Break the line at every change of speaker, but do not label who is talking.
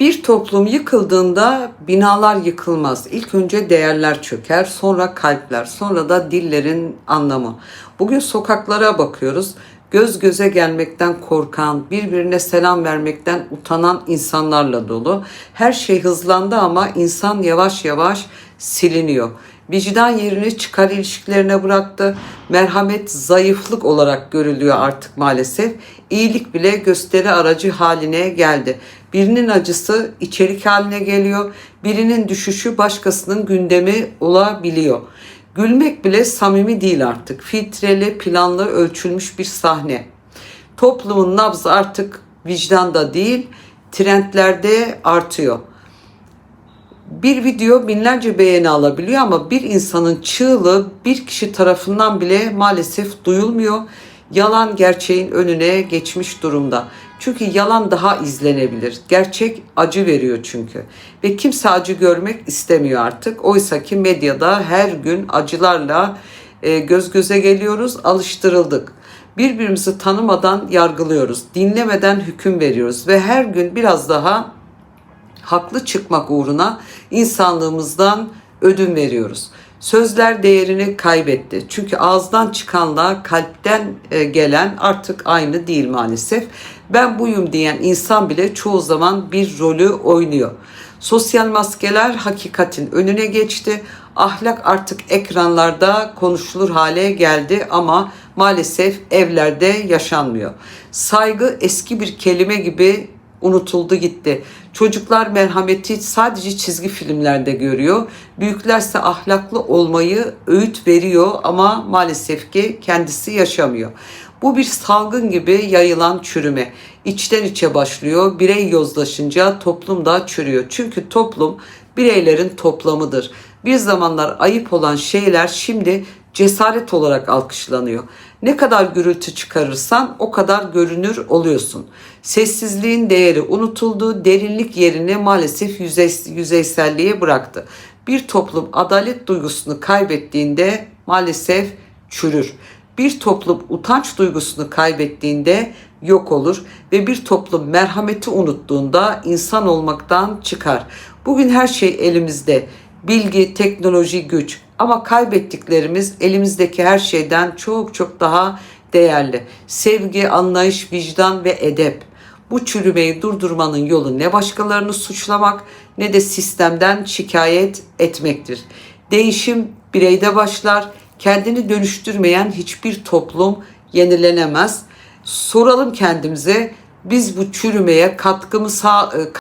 Bir toplum yıkıldığında binalar yıkılmaz. İlk önce değerler çöker, sonra kalpler, sonra da dillerin anlamı. Bugün sokaklara bakıyoruz. Göz göze gelmekten korkan, birbirine selam vermekten utanan insanlarla dolu. Her şey hızlandı ama insan yavaş yavaş siliniyor. Vicdan yerini çıkar ilişkilerine bıraktı. Merhamet zayıflık olarak görülüyor artık maalesef. İyilik bile gösteri aracı haline geldi. Birinin acısı içerik haline geliyor. Birinin düşüşü başkasının gündemi olabiliyor. Gülmek bile samimi değil artık. Filtreli, planlı, ölçülmüş bir sahne. Toplumun nabzı artık vicdanda değil, trendlerde artıyor. Bir video binlerce beğeni alabiliyor ama bir insanın çığlığı bir kişi tarafından bile maalesef duyulmuyor. Yalan gerçeğin önüne geçmiş durumda. Çünkü yalan daha izlenebilir. Gerçek acı veriyor çünkü. Ve kimse acı görmek istemiyor artık. Oysa ki medyada her gün acılarla e, göz göze geliyoruz, alıştırıldık. Birbirimizi tanımadan yargılıyoruz, dinlemeden hüküm veriyoruz ve her gün biraz daha haklı çıkmak uğruna insanlığımızdan ödün veriyoruz. Sözler değerini kaybetti. Çünkü ağızdan çıkanla kalpten e, gelen artık aynı değil maalesef. Ben buyum diyen insan bile çoğu zaman bir rolü oynuyor. Sosyal maskeler hakikatin önüne geçti. Ahlak artık ekranlarda konuşulur hale geldi ama maalesef evlerde yaşanmıyor. Saygı eski bir kelime gibi unutuldu gitti. Çocuklar merhameti sadece çizgi filmlerde görüyor. Büyüklerse ahlaklı olmayı öğüt veriyor ama maalesef ki kendisi yaşamıyor. Bu bir salgın gibi yayılan çürüme. İçten içe başlıyor. Birey yozlaşınca toplum da çürüyor. Çünkü toplum bireylerin toplamıdır. Bir zamanlar ayıp olan şeyler şimdi cesaret olarak alkışlanıyor. Ne kadar gürültü çıkarırsan o kadar görünür oluyorsun. Sessizliğin değeri unutuldu, derinlik yerini maalesef yüzey, yüzeyselliğe bıraktı. Bir toplum adalet duygusunu kaybettiğinde maalesef çürür. Bir toplum utanç duygusunu kaybettiğinde yok olur ve bir toplum merhameti unuttuğunda insan olmaktan çıkar. Bugün her şey elimizde. Bilgi, teknoloji, güç ama kaybettiklerimiz elimizdeki her şeyden çok çok daha değerli. Sevgi, anlayış, vicdan ve edep. Bu çürümeyi durdurmanın yolu ne başkalarını suçlamak ne de sistemden şikayet etmektir. Değişim bireyde başlar. Kendini dönüştürmeyen hiçbir toplum yenilenemez. Soralım kendimize biz bu çürümeye katkımı sağ,